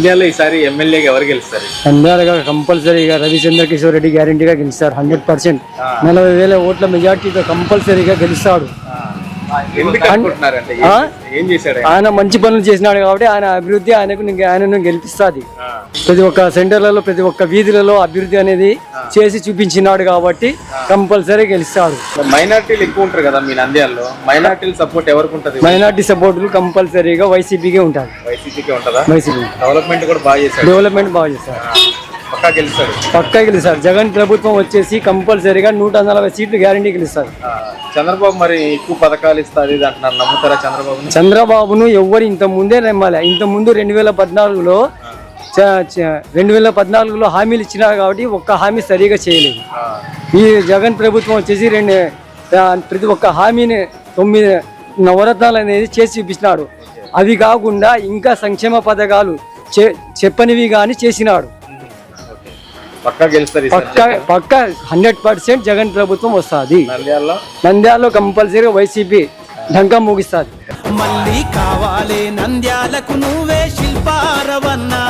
నంద్యాల ఈసారి ఎమ్మెల్యేగా ఎవరు గెలుస్తారు? నంద్యాలగా కంపల్సరీగా రవిచంద్ర కిషోర్ రెడ్డి గ్యారంటీగా గెలుస్తారు హండ్రెడ్ పర్సెంట్ నలభై వేల ఓట్ల మెజార్టీతో కంపల్సరీగా గెలుస్తాడు. ఆయన? మంచి పనులు చేసినాడు కాబట్టి ఆయన అభివృద్ధి ఆయనకు ఆయనను గెలిపిస్తుంది. ప్రతి ఒక్క సెంటర్లలో ప్రతి ఒక్క వీధులలో అభివృద్ధి అనేది చేసి చూపించినాడు కాబట్టి కంపల్సరీ గెలుస్తాడు. మైనార్టీలు ఎక్కువ ఉంటారు కదా మీ నంద్యాలలో. మైనార్టీల సపోర్ట్ ఎవరికి ఉంటది? మైనార్టీ సపోర్టులు కంపల్సరీగా వైసీపీకే ఉంటుందా? వైసీపీ. డెవలప్మెంట్ కూడా బాగా చేశాడు. డెవలప్మెంట్ బాగా చేస్తారు పక్కా గెలుస్తాడు. పక్కా గెలుస్తారు. జగన్ ప్రభుత్వం వచ్చేసి కంపల్సరీగా నూట నలభై సీట్లు గ్యారంటీ గెలుస్తారు. చంద్రబాబు మరి ఎక్కువ పథకాలు ఇస్తుంది ఇది అంటున్నారు. నమ్ముతారా చంద్రబాబుని? చంద్రబాబును ఎవ్వరు ఇంత ముందే నమ్మాలి. ఇంత ముందు రెండు వేల పద్నాలుగులో రెండు వేల పద్నాలుగులో హామీలు ఇచ్చినారు కాబట్టి ఒక్క హామీ సరిగా చేయలేదు. ఈ జగన్ ప్రభుత్వం వచ్చేసి రెండు ప్రతి ఒక్క హామీని తొమ్మిది నవరత్నాలు అనేది చేసి చూపించినాడు అవి కాకుండా ఇంకా సంక్షేమ పథకాలు చెప్పనివి కానీ చేసినాడు. హండ్రెడ్ పర్సెంట్ జగన్ ప్రభుత్వం వస్తుంది. నంద్యాలలో? కంపల్సరీ వైసీపీ ఢంకా ముగిస్తుంది. మళ్ళీ కావాలి నంద్యాలకు నువ్వే శిల్పారవన్నా